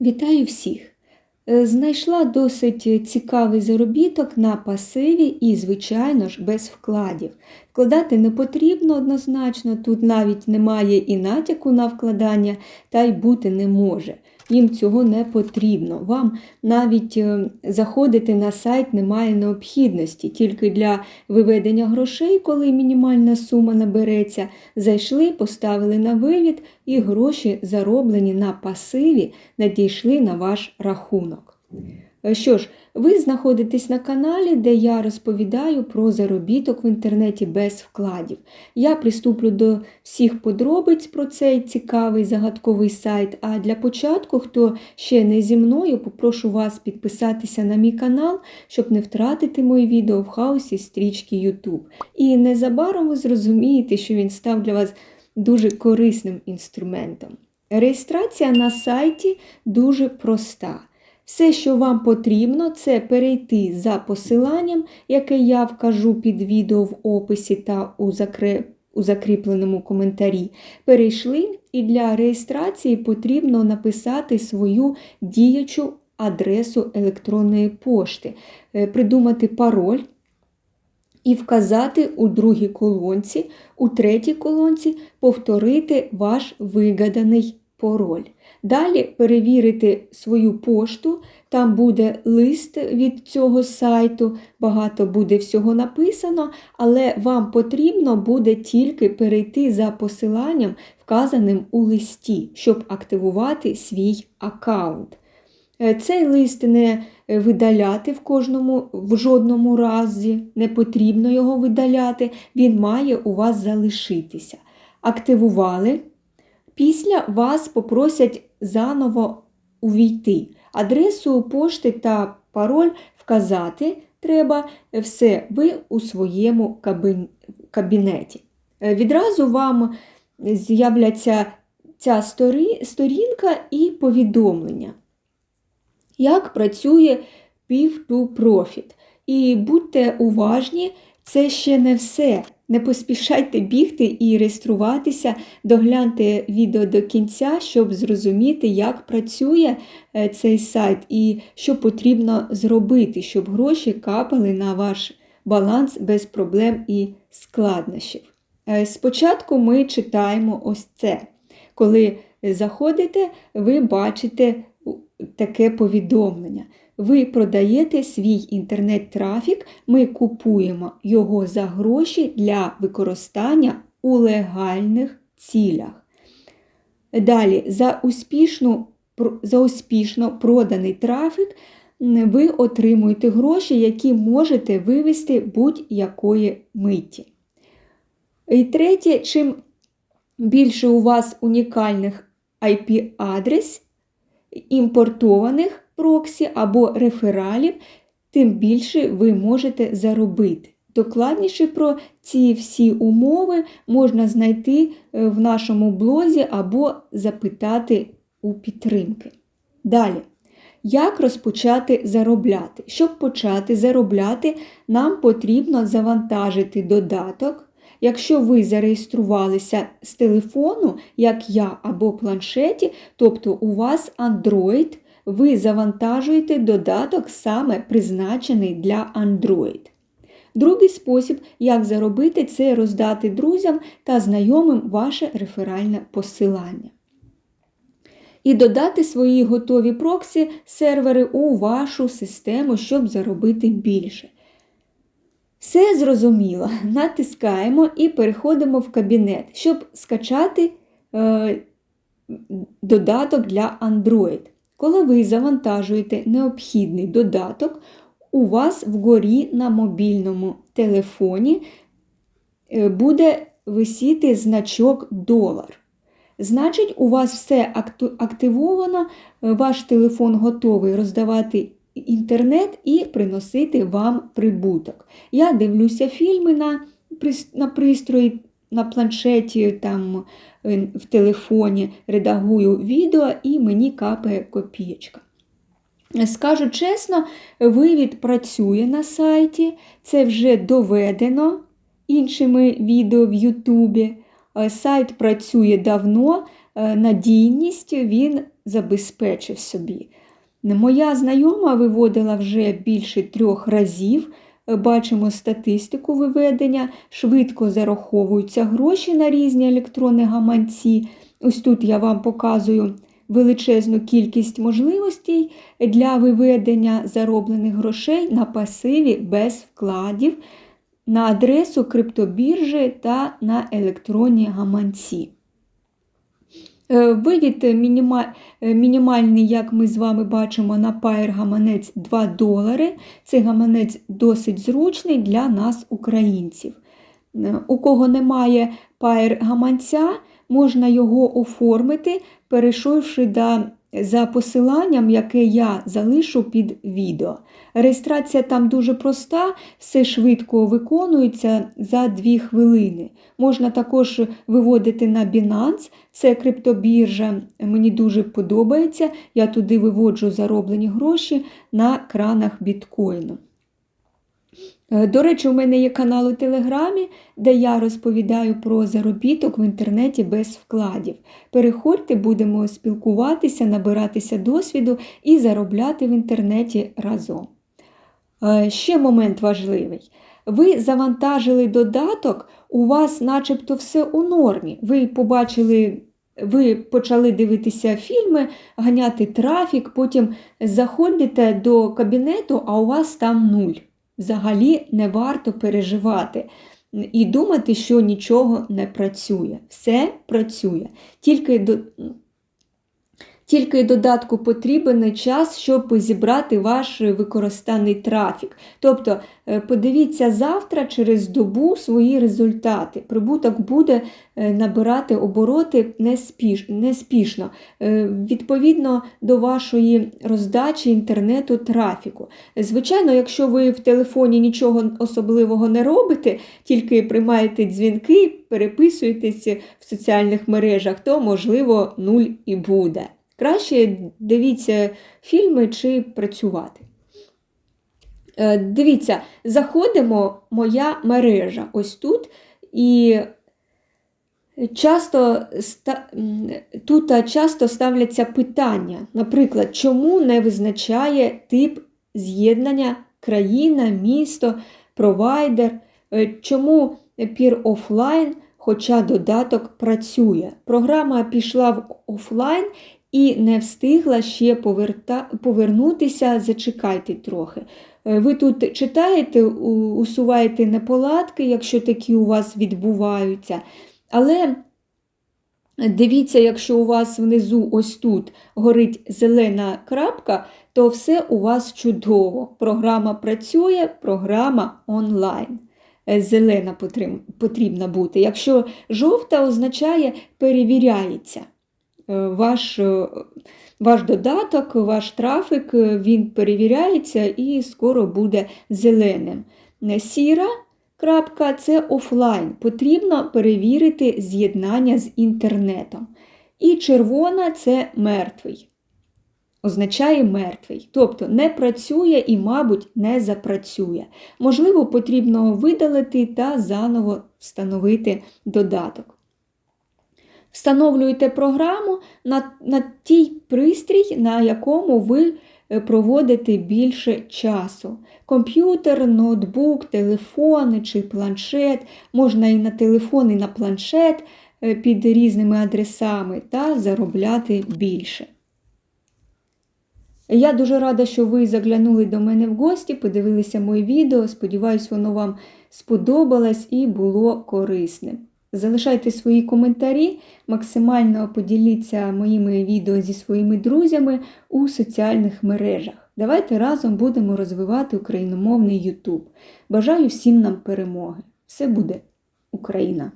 Вітаю всіх! Е, Знайшла досить цікавий заробіток на пасиві і, звичайно ж, без вкладів. Вкладати не потрібно однозначно, тут навіть немає і натяку на вкладання, та й бути не може. Їм цього не потрібно. Вам навіть е, заходити на сайт немає необхідності. Тільки для виведення грошей, коли мінімальна сума набереться, зайшли, поставили на вивід і гроші, зароблені на пасиві, надійшли на ваш рахунок. Е, Що ж, ви знаходитесь на каналі, де я розповідаю про заробіток в інтернеті без вкладів. Я приступлю до всіх подробиць про цей цікавий загадковий сайт. А для початку, хто ще не зі мною, попрошу вас підписатися на мій канал, щоб не втратити мої відео в хаосі стрічки YouTube. І незабаром ви зрозумієте, що він став для вас дуже корисним інструментом. Реєстрація на сайті дуже проста. Все, що вам потрібно, це перейти за посиланням, яке я вкажу під відео в описі та у, закре... у закріпленому коментарі. Перейшли, і для реєстрації потрібно написати свою діячу адресу електронної пошти, е, придумати пароль і вказати у другій колонці, у третій колонці повторити ваш вигаданий пароль. Далі перевірити свою пошту, там буде лист від цього сайту, багато буде всього написано, але вам потрібно буде тільки перейти за посиланням, вказаним у листі, щоб активувати свій аккаунт. Е, Цей лист не видаляти в кожному, в жодному разі, не потрібно його видаляти, він має у вас залишитися. Активували. Після вас попросять заново увійти. Адресу пошти та пароль вказати треба все ви у своєму кабін- кабінеті. Е, Відразу вам з'являться ця сторі- сторінка і повідомлення, як працює Pив to Profit. І будьте уважні, це ще не все. Не поспішайте бігти і реєструватися, догляньте відео до кінця, щоб зрозуміти, як працює е, цей сайт і що потрібно зробити, щоб гроші капали на ваш баланс без проблем і складнощів. Е, Спочатку ми читаємо ось це. Коли заходите, ви бачите таке повідомлення. Ви продаєте свій інтернет-трафік, ми купуємо його за гроші для використання у легальних цілях. Далі, за успішну, за успішно проданий трафік ви отримуєте гроші, які можете вивести будь-якої миті. І третє, чим більше у вас унікальних IP-адрес, імпортованих проксі або рефералів, тим більше ви можете заробити. Докладніше про ці всі умови можна знайти е, в нашому блозі або запитати у підтримки. Далі. Як розпочати заробляти? Щоб почати заробляти, нам потрібно завантажити додаток. Якщо ви зареєструвалися з телефону, як я або планшеті, тобто у вас Android, ви завантажуєте додаток саме призначений для Android. Другий спосіб, як заробити, це роздати друзям та знайомим ваше реферальне посилання. І додати свої готові проксі сервери у вашу систему, щоб заробити більше. Все зрозуміло. Натискаємо і переходимо в кабінет, щоб скачати е, додаток для Android. Коли ви завантажуєте необхідний додаток, у вас вгорі на мобільному телефоні е, буде висіти значок долар. Значить, у вас все активовано, ваш телефон готовий роздавати інтернет і приносити вам прибуток. Я дивлюся фільми на на пристрої, на планшеті, там, е, в телефоні, редагую відео і мені капає копієчка. Скажу чесно, вивід працює на сайті, це вже доведено іншими відео в Ютубі. Сайт працює давно, надійність він забезпечив собі. Моя знайома виводила вже більше трьох разів. Бачимо статистику виведення, швидко зараховуються гроші на різні електронні гаманці. Ось тут я вам показую величезну кількість можливостей для виведення зароблених грошей на пасиві без вкладів на адресу криптобіржі та на електронні гаманці. Е, Вивід е, мінімальний, як ми з вами бачимо, на паєр гаманець 2 долари. Цей гаманець досить зручний для нас, українців. Е, У кого немає паєр гаманця, можна його оформити, перейшовши до, за посиланням, яке я залишу під відео. Реєстрація там дуже проста, все швидко виконується за 2 хвилини. Можна також виводити на Binance, це криптобіржа. Мені дуже подобається. Я туди виводжу зароблені гроші на кранах біткоїну. Е, До речі, у мене є канал у Телеграмі, де я розповідаю про заробіток в інтернеті без вкладів. Переходьте, будемо спілкуватися, набиратися досвіду і заробляти в інтернеті разом. Е, Ще момент важливий. Ви завантажили додаток, у вас начебто все у нормі. Ви побачили, ви почали дивитися фільми, ганяти трафік, потім заходите до кабінету, а у вас там нуль. Взагалі не варто переживати і думати, що нічого не працює. Все працює. Тільки до... Тільки додатку потрібен час, щоб зібрати ваш використаний трафік. Тобто, е, подивіться завтра через добу свої результати. Прибуток буде е, набирати обороти неспіш... неспішно, е, відповідно до вашої роздачі інтернету трафіку. Звичайно, якщо ви в телефоні нічого особливого не робите, тільки приймаєте дзвінки, переписуєтесь в соціальних мережах, то, можливо, нуль і буде. Краще дивіться фільми чи працювати. Е, Дивіться, заходимо моя мережа ось тут, і часто тут часто ставляться питання, наприклад, чому не визначає тип з'єднання країна, місто, провайдер, Е, чому пір офлайн, хоча додаток працює. Програма пішла в офлайн і не встигла ще поверта... повернутися, зачекайте трохи. Е, Ви тут читаєте, усуваєте неполадки, якщо такі у вас відбуваються. Але дивіться, якщо у вас внизу ось тут горить зелена крапка, то все у вас чудово. Програма працює, програма онлайн. Е, Зелена потрібна бути. Якщо жовта означає перевіряється ваш, е, ваш додаток, ваш трафік, е, він перевіряється і скоро буде зеленим. Е, Сіра крапка це офлайн. Потрібно перевірити з'єднання з інтернетом. І червона це мертвий. Означає мертвий, тобто не працює і, мабуть, не запрацює. Можливо, потрібно видалити та заново встановити додаток. Встановлюєте програму на, на тій пристрій, на якому ви е, проводите більше часу. Комп'ютер, ноутбук, телефон чи планшет, можна і на телефон, і на планшет е, під різними адресами та заробляти більше. Я дуже рада, що ви заглянули до мене в гості, подивилися моє відео. Сподіваюсь, воно вам сподобалось і було корисним. Залишайте свої коментарі, максимально поділіться моїми відео зі своїми друзями у соціальних мережах. Давайте разом будемо розвивати україномовний YouTube. Бажаю всім нам перемоги! Все буде Україна!